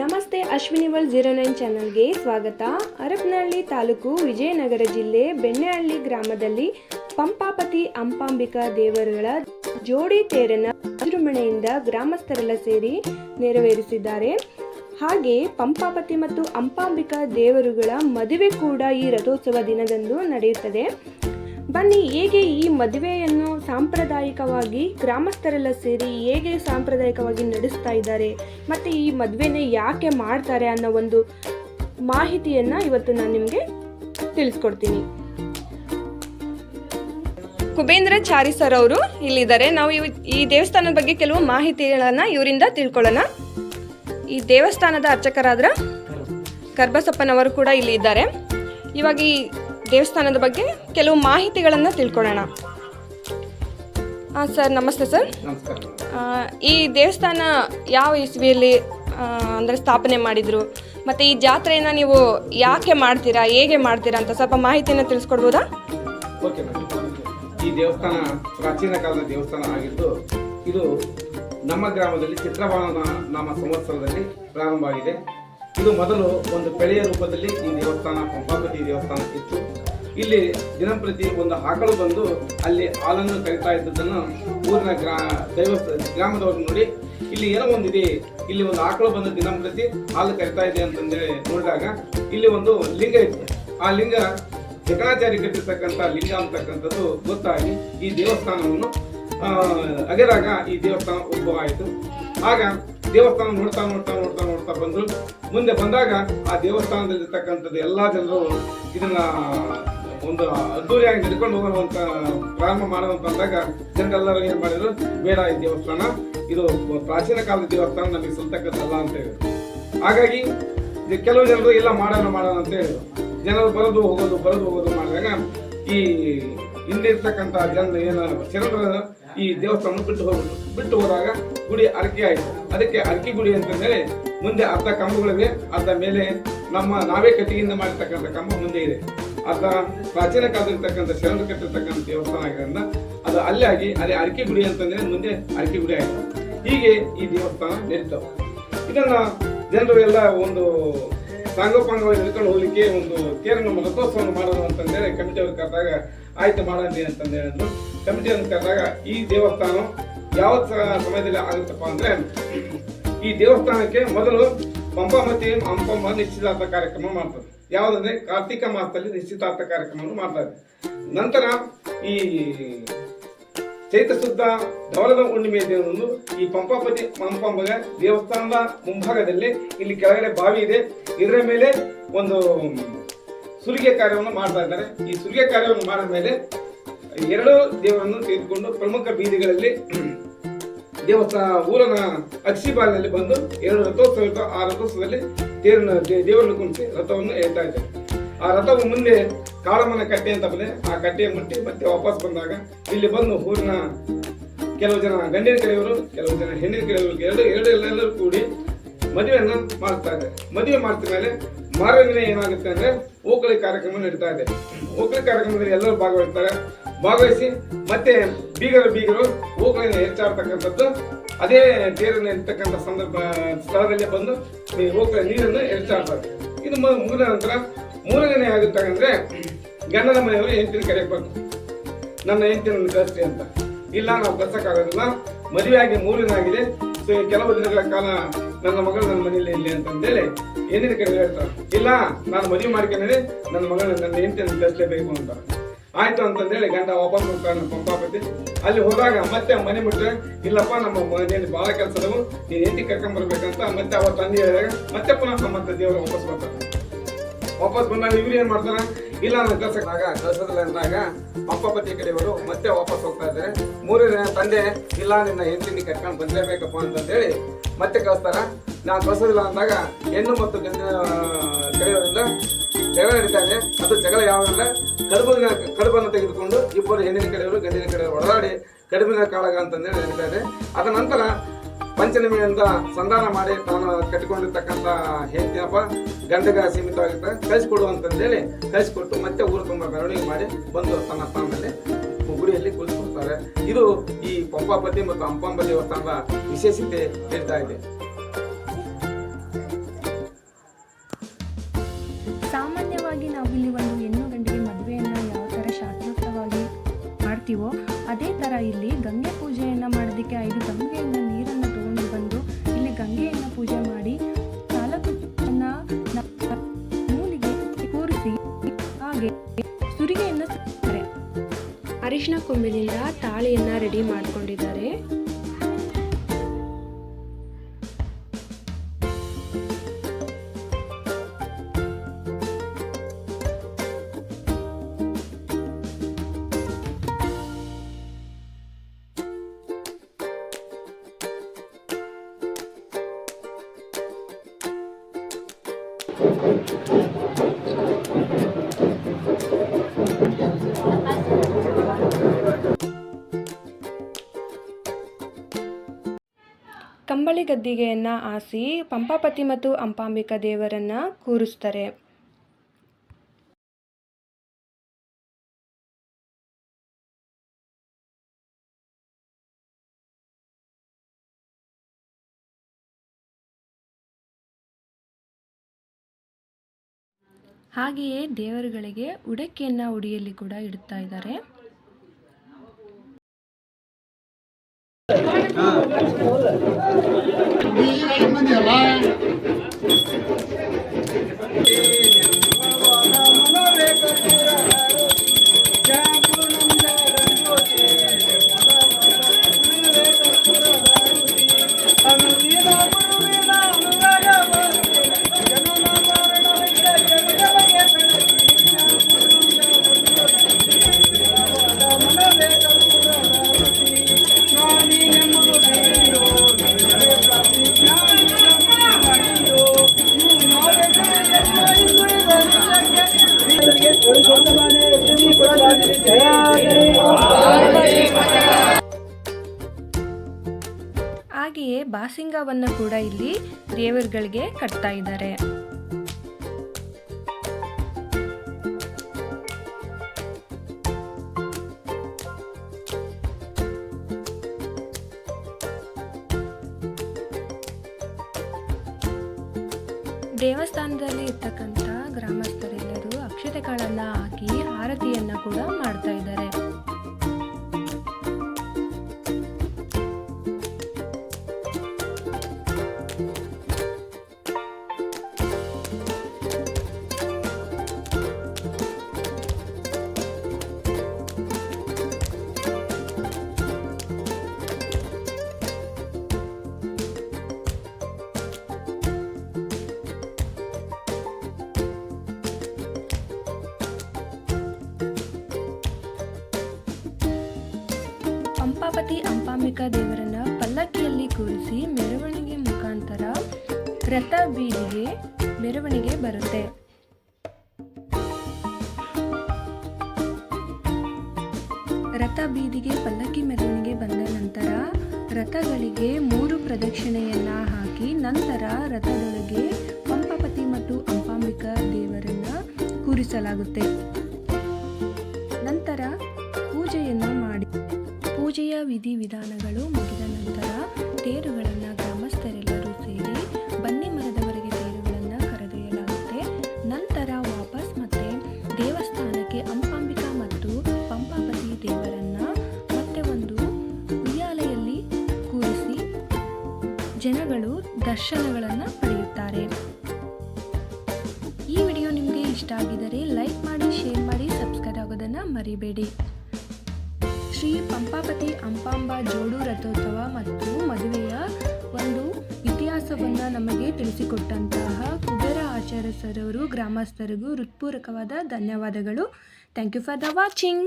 ನಮಸ್ತೆ ಅಶ್ವಿನಿವಲ್ zero nine ಚಾನಲ್ಗೆ ಸ್ವಾಗತ. ಹರಪನಹಳ್ಳಿ ತಾಲೂಕು ವಿಜಯನಗರ ಜಿಲ್ಲೆ ಬೆಣ್ಣೆಹಳ್ಳಿ ಗ್ರಾಮದಲ್ಲಿ ಪಂಪಾಪತಿ ಅಂಪಾಂಬಿಕಾ ದೇವರುಗಳ ಜೋಡಿ ತೇರನ್ನ ವಿಜೃಂಭಣೆಯಿಂದ ಗ್ರಾಮಸ್ಥರೆಲ್ಲ ಸೇರಿ ನೆರವೇರಿಸಿದ್ದಾರೆ. ಹಾಗೆ ಪಂಪಾಪತಿ ಮತ್ತು ಅಂಪಾಂಬಿಕಾ ದೇವರುಗಳ ಮದುವೆ ಕೂಡ ಈ ರಥೋತ್ಸವ ದಿನದಂದು ನಡೆಯುತ್ತದೆ. ಬನ್ನಿ, ಹೇಗೆ ಈ ಮದುವೆಯನ್ನು ಸಾಂಪ್ರದಾಯಿಕವಾಗಿ ಗ್ರಾಮಸ್ಥರೆಲ್ಲ ಸೇರಿ ಹೇಗೆ ಸಾಂಪ್ರದಾಯಿಕವಾಗಿ ನಡೆಸ್ತಾ ಇದ್ದಾರೆ, ಮತ್ತು ಈ ಮದುವೆನ ಯಾಕೆ ಮಾಡ್ತಾರೆ ಅನ್ನೋ ಒಂದು ಮಾಹಿತಿಯನ್ನು ಇವತ್ತು ನಾನು ನಿಮಗೆ ತಿಳಿಸ್ಕೊಡ್ತೀನಿ. ಕುಬೇಂದ್ರ ಚಾರಿ ಸರ್ ಅವರು ಇಲ್ಲಿದ್ದಾರೆ. ನಾವು ಇವ್- ಈ ದೇವಸ್ಥಾನದ ಬಗ್ಗೆ ಕೆಲವು ಮಾಹಿತಿಗಳನ್ನು ಇವರಿಂದ ತಿಳ್ಕೊಳ್ಳೋಣ. ಈ ದೇವಸ್ಥಾನದ ಅರ್ಚಕರಾದ್ರ ಕರ್ಬಸಪ್ಪನವರು ಕೂಡ ಇಲ್ಲಿ ಇದ್ದಾರೆ. ಇವಾಗ ಈ ದೇವಸ್ಥಾನದ ಬಗ್ಗೆ ಕೆಲವು ಮಾಹಿತಿಗಳನ್ನು ತಿಳ್ಕೊಳ್ಳೋಣ. ಹಾಂ ಸರ್ ನಮಸ್ತೆ ಸರ್. ಈ ದೇವಸ್ಥಾನ ಯಾವ ಇಸ್ವಿಯಲ್ಲಿ ಅಂದರೆ ಸ್ಥಾಪನೆ ಮಾಡಿದರು? ಮತ್ತು ಈ ಜಾತ್ರೆಯನ್ನು ನೀವು ಯಾಕೆ ಮಾಡ್ತೀರಾ ಹೇಗೆ ಮಾಡ್ತೀರಾ ಅಂತ ಸ್ವಲ್ಪ ಮಾಹಿತಿಯನ್ನು ತಿಳಿಸ್ಕೊಡ್ಬೋದಾ? ಓಕೆ ಈ ದೇವಸ್ಥಾನ ಪ್ರಾಚೀನ ಕಾಲದ ದೇವಸ್ಥಾನ ಆಗಿದ್ದು ಇದು ನಮ್ಮ ಗ್ರಾಮದಲ್ಲಿ ಚಿತ್ರಭವನ ನಾಮ ಸಂವತ್ಸರದಲ್ಲಿ ಪ್ರಾರಂಭ ಆಗಿದೆ ಇದು ಮೊದಲು ಒಂದು ಬೆಳೆಯ ರೂಪದಲ್ಲಿ ಈ ದೇವಸ್ಥಾನ ಪಂಪಾಪತಿ ದೇವಸ್ಥಾನ ಇತ್ತು ಇಲ್ಲಿ ದಿನಂಪ್ರತಿ ಒಂದು ಆಕಳು ಬಂದು ಅಲ್ಲಿ ಹಾಲನ್ನು ಕರಿತಾ ಇದ್ದದನ್ನು ಊರಿನ ಗ್ರಾ, ದೈವ ಗ್ರಾಮದವ್ರು ನೋಡಿ, ಇಲ್ಲಿ ಏನೋ ಒಂದಿದೆ, ಇಲ್ಲಿ ಒಂದು ಆಕಳು ಬಂದು ದಿನಂಪ್ರತಿ ಹಾಲು ಕರಿತಾ ಇದೆ ಅಂತಂದೇಳಿ ನೋಡಿದಾಗ ಇಲ್ಲಿ ಒಂದು ಲಿಂಗ ಇತ್ತು ಆ ಲಿಂಗ ಜಕಣಾಚಾರಿ ಕಟ್ಟಿರ್ತಕ್ಕಂಥ ಲಿಂಗ ಅಂತಕ್ಕಂಥದ್ದು ಗೊತ್ತಾಗಿ ಈ ದೇವಸ್ಥಾನವನ್ನು ಅಗೆದಾಗ ಈ ದೇವಸ್ಥಾನ ಉದ್ಭವ ಆಯಿತು ಆಗ ದೇವಸ್ಥಾನ ನೋಡ್ತಾ ನೋಡ್ತಾ ನೋಡ್ತಾ ನೋಡ್ತಾ ಬಂದರು ಮುಂದೆ ಬಂದಾಗ ಆ ದೇವಸ್ಥಾನದಲ್ಲಿರ್ತಕ್ಕಂಥದ್ದು ಎಲ್ಲ ಜನರು ಇದನ್ನ ಒಂದು ಅದ್ದೂರಿಯಾಗಿ ನಡ್ಕೊಂಡು ಹೋಗುವಂತ ಪ್ರಾರಂಭ ಮಾಡುವಂತ ಅಂದಾಗ ಜನರೆಲ್ಲರೂ ಏನ್ ಮಾಡಿದ್ರು, ಬೇಡ ಈ ದೇವಸ್ಥಾನ, ಇದು ಪ್ರಾಚೀನ ಕಾಲದ ದೇವಸ್ಥಾನ, ನಮಗೆ ಸಲ್ತಕ್ಕದ್ದಲ್ಲ ಅಂತ ಹೇಳಿದ್ರು. ಹಾಗಾಗಿ ಕೆಲವು ಜನರು, ಇಲ್ಲ ಮಾಡೋಣ ಮಾಡೋಣ ಅಂತ ಹೇಳಿದ್ರು. ಜನರು ಬರೋದು, ಹೋಗೋದು ಬರೋದು, ಹೋಗೋದು ಮಾಡಿದಾಗ ಈ ಹಿಂದೆ ಇರ್ತಕ್ಕಂಥ ಜನ ಏನ ಶರಣರ ಈ ದೇವಸ್ಥಾನ ಬಿಟ್ಟು ಹೋಗ್ಬಿಟ್ಟು ಬಿಟ್ಟು ಹೋದಾಗ ಗುಡಿ ಅರಕೆ ಆಯ್ತು. ಅದಕ್ಕೆ ಅರಕೆ ಗುಡಿ ಅಂತಂದ್ರೆ ಮುಂದೆ ಅರ್ಧ ಕಂಬಗಳಿವೆ, ಅರ್ಧ ಮೇಲೆ ನಮ್ಮ ನಾವೇ ಕಟ್ಟಿಗೆಯಿಂದ ಮಾಡಿರ್ತಕ್ಕಂಥ ಕಂಬ ಮುಂದೆ ಇದೆ. ಅದ ಪ್ರಾಚೀನ ಕಾಲದಲ್ಲಿರ್ತಕ್ಕಂಥ ಶರಣ ಕಟ್ಟಿರ್ತಕ್ಕಂಥ ದೇವಸ್ಥಾನ ಅದು ಅಲ್ಲೇ ಆಗಿ ಅಲ್ಲಿ ಅರಕೆ ಗುಡಿ ಅಂತಂದ್ರೆ ಮುಂದೆ ಅರಕೆ ಗುಡಿ ಆಯ್ತು. ಹೀಗೆ ಈ ದೇವಸ್ಥಾನ ನಡೀತಾವೆ ಇದನ್ನ ಜನರು ಎಲ್ಲ ಒಂದು ಸಾಂಗೋಪಾಂಗವಾಗಿ ಹಿಡ್ಕೊಂಡು ಹೋಗ್ಲಿಕ್ಕೆ ಒಂದು ತೇರನ್ನು ರಥೋತ್ಸವವನ್ನು ಮಾಡೋದು ಅಂತಂದೇಳಿ ಕಮಿಟಿ ಅವ್ರು ಕರೆದಾಗ, ಆಯ್ತು ಮಾಡಿ ಅಂತಂದೇಳಿ ಅಂತ ಕರೆದಾಗ, ಈ ದೇವಸ್ಥಾನ ಯಾವ ಸಮಯದಲ್ಲಿ ಆಗುತ್ತಪ್ಪ ಅಂದ್ರೆ, ಈ ದೇವಸ್ಥಾನಕ್ಕೆ ಮೊದಲು ಪಂಪಾಮತಿ ಅಂಪಮ್ಮ ನಿಶ್ಚಿತಾರ್ಥ ಕಾರ್ಯಕ್ರಮ ಮಾಡ್ತಾರೆ. ಯಾವುದಂದ್ರೆ ಕಾರ್ತಿಕ ಮಾಸದಲ್ಲಿ ನಿಶ್ಚಿತಾರ್ಥ ಕಾರ್ಯಕ್ರಮವನ್ನು ಮಾಡ್ತಾರೆ. ನಂತರ ಈ ಚೈತ್ರ ಶುದ್ಧ ಧವಳದ ಹುಣ್ಣಿಮೆ ದಿನದಂದು ಈ ಪಂಪಾಪತಿ ಪಂಪಂಬಗ ದೇವಸ್ಥಾನದ ಮುಂಭಾಗದಲ್ಲಿ ಇಲ್ಲಿ ಕೆಳಗಡೆ ಬಾವಿ ಇದೆ. ಇದರ ಮೇಲೆ ಒಂದು ಸುರಿಗೆ ಕಾರ್ಯವನ್ನು ಮಾಡ್ತಾ ಇದ್ದಾರೆ. ಈ ಸುರಿಗೆ ಕಾರ್ಯವನ್ನು ಮಾಡಿದ ಮೇಲೆ ಎರಡು ದೇವರನ್ನು ತೆಗೆದುಕೊಂಡು ಪ್ರಮುಖ ಬೀದಿಗಳಲ್ಲಿ ದೇವಸ್ಥಾನ ಊರನ ಅಕ್ಷಿಬಾಲಿನಲ್ಲಿ ಬಂದು ಎರಡು ರಥೋತ್ಸವ. ಆ ರಥೋತ್ಸವದಲ್ಲಿ ದೇವರನ್ನ ದೇ- ದೇವರನ್ನು ಕುಣಿಸಿ ರಥವನ್ನು ಹೇಳ್ತಾ ಇದ್ದಾರೆ ಆ ರಥವು ಮುಂದೆ ಕಾಳಮ್ಮನ ಕಟ್ಟೆ ಅಂತ ಬಂದೆ ಆ ಕಟ್ಟೆಯ ಮುಟ್ಟಿ ಮತ್ತೆ ವಾಪಸ್ ಬಂದಾಗ ಇಲ್ಲಿ ಬಂದು ಊರಿನ ಕೆಲವು ಜನ ಗಂಡಿನ ಕಡೆಯವರು ಕೆಲವು ಜನ ಹೆಣ್ಣಿನ ಕಡೆಯವರು ಎರಡು ಎರಡು ಎಲ್ಲರೂ ಕೂಡಿ ಮದುವೆಯನ್ನು ಮಾಡ್ತಾ ಇದ್ದಾರೆ ಮದುವೆ ಮಾಡ್ತಿದ್ಮೇಲೆ ಮೇಲೆ ಮಾರನೇ ಏನಾಗುತ್ತೆ ಅಂದ್ರೆ ಓಕಳಿ ಕಾರ್ಯಕ್ರಮ ನಡೀತಾ ಇದೆ. ಓಕಳಿ ಕಾರ್ಯಕ್ರಮದಲ್ಲಿ ಎಲ್ಲರೂ ಭಾಗವಹಿಸ್ತಾರೆ. ಭಾಗವಹಿಸಿ ಮತ್ತೆ ಬೀಗರು ಬೀಗರು ಓಕಳಿನ ಹೆಚ್ಚಾಡ್ತಕ್ಕಂಥದ್ದು ಅದೇ ತೇರನ್ನ ಇರ್ತಕ್ಕಂಥ ಸಂದರ್ಭ, ಸ್ಥಳದಲ್ಲಿ ಬಂದು ಓಕಳ ನೀರನ್ನು ಹೆಚ್ಚಾಡ್ತಾರೆ ಇದು ಮುಗಿದ ನಂತರ ಮೂರನೇ ದಿನ ಆಗುತ್ತೆ ಅಂದ್ರೆ ಗಂಡನ ಮನೆಯವರು ಹೆಂಡತಿನ ಕರೆಯಕ್ಕೆ ನನ್ನ ಹೆಂಡತಿ ನನ್ನ ಕಳಿಸ್ರಿ ಅಂತ. ಇಲ್ಲ, ನಾವು ಕಳ್ಸಕ್ಕಾಗೋದಿಲ್ಲ. ಮದುವೆ ಆಗಿ ಮೂರನೇ ಆಗಿದೆ ಸೊ ಕೆಲವು ದಿನಗಳ ಕಾಲ ನನ್ನ ಮಗಳು ನನ್ನ ಮನೆಯಲ್ಲಿ ಇಲ್ಲಿ ಅಂತಂದೇಳಿ ಏನೇನು ಕಡೆ ಹೇಳ್ತಾರೆ ಇಲ್ಲ, ನಾನು ಮದುವೆ ಮಾಡ್ಕೊಂಡೇ ನನ್ನ ಮಗಳ ನನ್ನ ಹೆಂಡತಿ ಕಳಿಸ್ಲೇಬೇಕು ಅಂತ. ಆಯ್ತು ಅಂತಂದೇಳಿ ಗಂಡ ವಾಪಸ್ ಹೋಗ್ತಾನೆ ಪಂಪಾಪತಿ ಅಲ್ಲಿ ಹೋದಾಗ ಮತ್ತೆ ಮನೆ ಮುಟ್ಟರೆ ಇಲ್ಲಪ್ಪ, ನಮ್ಮ ಮನೆಯಲ್ಲಿ ಬಹಳ ಕೆಲಸದವು ನೀನ್ ಹೆಂಡತಿ ಕರ್ಕೊಂಡ್ ಬರ್ಬೇಕಂತ ಮತ್ತೆ ಅವತ್ತು ತಂದೆ ಹೇಳಿದಾಗ ಮತ್ತೆ ಪುನಃ ಮತ್ತೆ ದೇವರು ವಾಪಸ್ ಬರ್ತಾರೆ ವಾಪಸ್ ಬಂದಾಗ ಇವ್ರು ಏನ್ ಮಾಡ್ತಾರೆ? ಇಲ್ಲ, ನಾನು ಕಳ್ಸಕ್ಕಾಗ, ಕಳ್ಸೋದಿಲ್ಲ ಅಂದಾಗ ಅಪ್ಪಪತಿ ಕಡೆಯವರು ಮತ್ತೆ ವಾಪಸ್ ಹೋಗ್ತಾ ಇದ್ದಾರೆ. ಮೂರನೇ ತಂದೆ, ಇಲ್ಲ, ನಿನ್ನ ಹೆಂಡತಿನಿ ಕರ್ಕೊಂಡು ಬಂದಿರಬೇಕಪ್ಪ ಅಂತಂದೇಳಿ ಮತ್ತೆ ಕಳಿಸ್ತಾರ. ನಾನು ಕಳ್ಸೋದಿಲ್ಲ ಅಂದಾಗ ಹೆಣ್ಣು ಮತ್ತು ಗಂಡಿನ ಕಡೆಯವರಿಂದ ಜಗಳ ನಡೀತಾ ಇದೆ. ಅದು ಜಗಳ ಯಾವಾಗ ಕಡುಬಿನ, ಕಡುಬನ್ನು ತೆಗೆದುಕೊಂಡು ಇಬ್ಬರು ಹೆಣ್ಣಿನ ಕಡೆಯವರು ಗಂಡಿನ ಕಡೆಯವರು ಒಡಲಾಡಿ ಕಡುಬಿನ ಕಾಳಗ ಅಂತಂದೇಳಿ ನಡೀತಾ ಇದೆ. ಅದ ನಂತರ ಪಂಚನಿಮೆಯಿಂದ ಸಂಧಾನ ಮಾಡಿ ತಾನು ಕಟ್ಟಿಕೊಂಡಿರ್ತಕ್ಕಂಥ ಹೆಂಡತಿಯಪ್ಪ ಗಂಡಗ ಸೀಮಿತವಾಗಿರ್ತಾರೆ ಕಳಿಸ್ಕೊಡು ಅಂತಂದೇಳಿ ಕಳಿಸ್ಕೊಟ್ಟು ಮತ್ತೆ ಊರು ತುಂಬ ಮೆರವಣಿಗೆ ಮಾಡಿ ಬಂದು ತನ್ನ ಸ್ಥಾನದಲ್ಲಿ ಗುಡಿಯಲ್ಲಿ ಕುಳಿಸ್ಕೊಡ್ತಾರೆ ಇದು ಈ ಪಂಪಾಪತಿ ಮತ್ತು ಅಂಪಾಂಬ ದೇವಸ್ಥಾನದ ವಿಶೇಷತೆ ಹೇಳ್ತಾ ಇದೆ. ಸಾಮಾನ್ಯವಾಗಿ ನಾವಿಲ್ಲಿ ಒಂದು ಹೆಣ್ಣು ಗಂಡಿಗೆ ಮದುವೆಯನ್ನು ಯಾವ ಥರ ಶಾಸ್ತ್ರೋಕ್ತವಾಗಿ ಮಾಡ್ತೀವೋ, ಅದೇ ಥರ ಇಲ್ಲಿ ಗಂಗೆ ಪೂಜೆಯನ್ನು ಮಾಡೋದಕ್ಕೆ ಐದು ಗಂಗೆಯನ್ನು ಪೂಜೆ ಮಾಡಿ ನಾಲ್ಕು ನೂಲಿಗೆ ಕೂರಿಸಿ ಹಾಗೆ ಸುರಿಗೆಯನ್ನು ಅರಿಶಿನ ಕೊಂಬಿನಿಂದ ತಾಳಿಯನ್ನು ರೆಡಿ ಮಾಡ್ಕೊಂಡಿದ್ದಾರೆ. ಕಂಬಳಿ ಗದ್ದಿಗೆಯನ್ನು ಆಸಿ ಪಂಪಾಪತಿ ಮತ್ತು ಅಂಪಾಂಬಿಕಾ ದೇವರನ್ನ ಕೂರಿಸ್ತಾರೆ. ಹಾಗೆಯೇ ದೇವರುಗಳಿಗೆ ಉಡಕ್ಕೆಯನ್ನು ಉಡಿಯಲ್ಲಿ ಕೂಡ ಇಡ್ತಾ ಇದ್ದಾರೆ. ಬಾಸಿಂಗವನ್ನು ಕೂಡ ಇಲ್ಲಿ ದೇವರುಗಳಿಗೆ ಕಟ್ತಾ ಇದ್ದಾರೆ. ದೇವಸ್ಥಾನದಲ್ಲಿ ಇರ್ತಕ್ಕಂಥ ಗ್ರಾಮಸ್ಥರೆಲ್ಲರೂ ಅಕ್ಷತೆಗಳನ್ನು ಹಾಕಿ ಆರತಿಯನ್ನ ಕೂಡ ಮಾಡ್ತಾ ಇದ್ದಾರೆ. ಪಂಪಾಪತಿ ಅಂಪಾಂಬಿಕಾ ದೇವರನ್ನ ಪಲ್ಲಕ್ಕಿಯಲ್ಲಿ ಕೂರಿಸಿ ಮೆರವಣಿಗೆ ಮುಖಾಂತರ ರಥ ಬೀದಿಗೆ ಮೆರವಣಿಗೆ ಬರುತ್ತೆ. ರಥ ಬೀದಿಗೆ ಪಲ್ಲಕ್ಕಿ ಮೆರವಣಿಗೆ ಬಂದ ನಂತರ ರಥಗಳಿಗೆ ಮೂರು ಪ್ರದಕ್ಷಿಣೆಯನ್ನ ಹಾಕಿ ನಂತರ ರಥದೊಳಗೆ ಪಂಪಪತಿ ಮತ್ತು ಅಂಪಾಂಬಿಕಾ ದೇವರನ್ನ ಕೂರಿಸಲಾಗುತ್ತೆ. ಪೂಜೆಯ ವಿಧಿವಿಧಾನಗಳು ಮುಗಿದ ನಂತರ ತೇರುಗಳನ್ನು ಗ್ರಾಮಸ್ಥರೆಲ್ಲರೂ ಸೇರಿ ಬನ್ನಿ ಮರದವರೆಗೆ ತೇರುಗಳನ್ನು ಕರೆದೊಯ್ಯಲಾಗುತ್ತೆ. ನಂತರ ವಾಪಸ್ ಮತ್ತೆ ದೇವಸ್ಥಾನಕ್ಕೆ ಅಂಪಾಂಬಿಕಾ ಮತ್ತು ಪಂಪಾಪತಿ ದೇವರನ್ನು ಮತ್ತೆ ಒಂದು ಉಯ್ಯಾಲೆಯಲ್ಲಿ ಕೂರಿಸಿ ಜನಗಳು ದರ್ಶನಗಳನ್ನು ಪಡೆಯುತ್ತಾರೆ. ಈ ವಿಡಿಯೋ ನಿಮಗೆ ಇಷ್ಟ ಆಗಿದರೆ ಲೈಕ್ ಮಾಡಿ, ಶೇರ್ ಮಾಡಿ, ಸಬ್ಸ್ಕ್ರೈಬ್ ಆಗೋದನ್ನು ಮರಿಬೇಡಿ. ಶ್ರೀ ಪಂಪಾಪತಿ ಅಂಪಾಂಬ ಜೋಡು ರಥೋತ್ಸವ ಮತ್ತು ಮದುವೆಯ ಒಂದು ಇತಿಹಾಸವನ್ನು ನಮಗೆ ತಿಳಿಸಿಕೊಟ್ಟಂತಹ ಕುಬೇರ ಆಚಾರ್ಯ ಸರ್ ಅವರು ಗ್ರಾಮಸ್ಥರಿಗೂ ಹೃತ್ಪೂರ್ವಕವಾದ ಧನ್ಯವಾದಗಳು. Thank you for the watching